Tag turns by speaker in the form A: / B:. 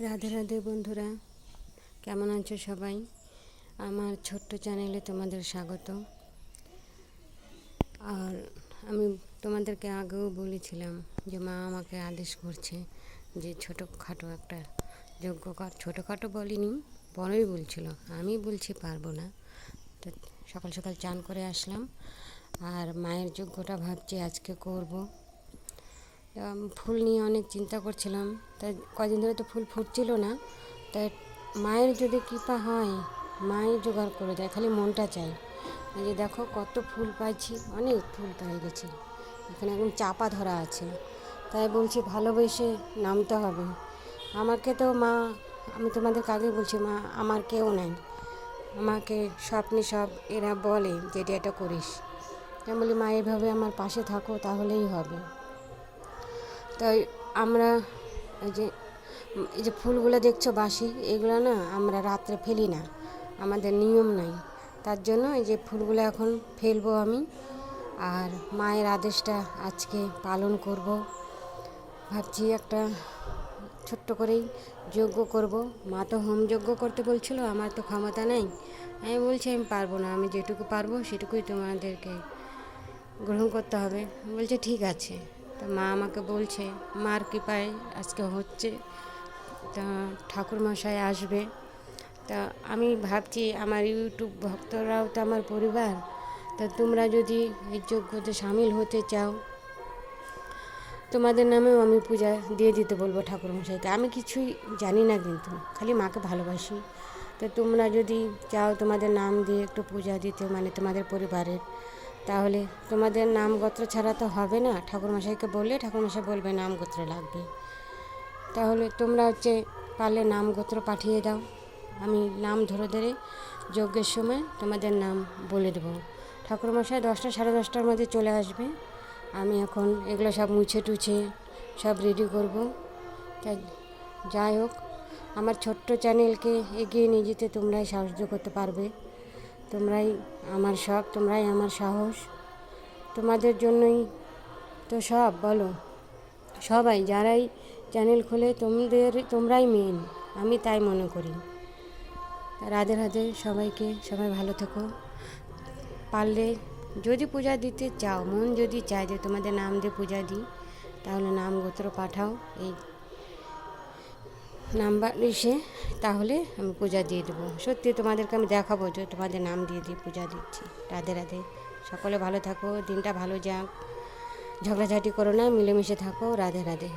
A: রাধে রাধে বন্ধুরা, কেমন আছো সবাই? আমার ছোট্ট চ্যানেলে তোমাদের স্বাগত। আর আমি তোমাদেরকে আগেও বলেছিলাম যে মা আমাকে আদেশ করছে যে ছোটোখাটো একটা কর ছোটোখাটো বলিনি, বড়ই বলছিল। আমি বলছি পারব না। তো সকাল সকাল চান করে আসলাম। আর মায়ের যোগ্যটা ভাবছি আজকে করব। ফুল নিয়ে অনেক চিন্তা করছিলাম। তাই কদিন ধরে তো ফুল ফুটছিল না। তাই মায়ের যদি কৃপা হয় মায়ের জোগাড় করে দেয়, খালি মনটা চাই। যে দেখো কত ফুল পাইছি, অনেক ফুল পেয়ে গেছি। এখানে একদম চাপা ধরা আছে। তাই বলছি ভালোবেসে নামতে হবে। আমাকে তো মা, আমি তোমাদের আগে বলছি মা, আমার কেউ নাই। আমাকে স্বপ্নে সব এরা বলে যে এটা এটা করিস। আমি বলি, মা এভাবে আমার পাশে থাকো, তাহলেই হবে। তাই আমরা এই যে এই যে ফুলগুলো দেখছ বাসি এগুলো না আমরা রাত্রে ফেলি না। আমাদের নিয়ম নাই। তার জন্য এই যে ফুলগুলো এখন ফেলব আমি, আর মায়ের আদেশটা আজকে পালন করব। ভাবছি একটা ছোট্ট করেই যজ্ঞ করব। মা তো হোম যজ্ঞ করতে বলছিল, আমার তো ক্ষমতা নেই। আমি বলছি, আমি পারব না, আমি যেটুকু পারব সেটুকুই তোমাদেরকে গ্রহণ করতে হবে। বলছে, ঠিক আছে। তা মা আমাকে বলছে, মার কৃপায় আজকে হচ্ছে। তা ঠাকুরমশাই আসবে। তা আমি ভাবছি আমার ইউটিউব ভক্তরাও তো আমার পরিবার। তা তোমরা যদি এই যজ্ঞতে সামিল হতে চাও, তোমাদের নামেও আমি পূজা দিয়ে দিতে বলব ঠাকুরমশাইকে। আমি কিছুই জানি না কিন্তু, খালি মাকে ভালোবাসি। তো তোমরা যদি চাও তোমাদের নাম দিয়ে একটু পূজা দিতে মানে তোমাদের পরিবারের তাহলে তোমাদের নাম গোত্র ছাড়া তো হবে না। ঠাকুরমশাইকে বললে ঠাকুরমশাই বলবে নাম গোত্র লাগবে। তাহলে তোমরা হচ্ছে পারলে নাম গোত্র পাঠিয়ে দাও। আমি নাম ধরে ধরে যজ্ঞের সময় তোমাদের নাম বলে দেবো। ঠাকুরমশাই দশটা সাড়ে দশটার মধ্যে চলে আসবে। আমি এখন এগুলো সব মুছে টুছে সব রেডি করব। তাই যাই হোক, আমার ছোট্ট চ্যানেলকে এগিয়ে নিয়ে যেতে তোমরাই সাহায্য করতে পারবে। তোমরাই আমার সব তোমরাই আমার সাহস। তোমাদের জন্যই তো সব, বলো। সবাই, যারাই চ্যানেল খোলে, তোমাদের, তোমরাই মেন আমি তাই মনে করি। রাধে রাধে সবাইকে, সবাই ভালো থেকো। পারলে যদি পূজা দিতে চাও, মন যদি চায় যে তোমাদের নাম দিয়ে পূজা দিই, তাহলে নাম গোত্র পাঠাও। এই নাম্বার এসে তাহলে আমি পূজা দিয়ে দেবো। সত্যি তোমাদেরকে আমি দেখাবো যে তোমাদের নাম দিয়ে দিয়ে পূজা দিচ্ছি। রাধে রাধে। সকলে ভালো থাকো, দিনটা ভালো যাক। ঝগড়াঝাটি করো না, মিলেমিশে থাকো। রাধে রাধে।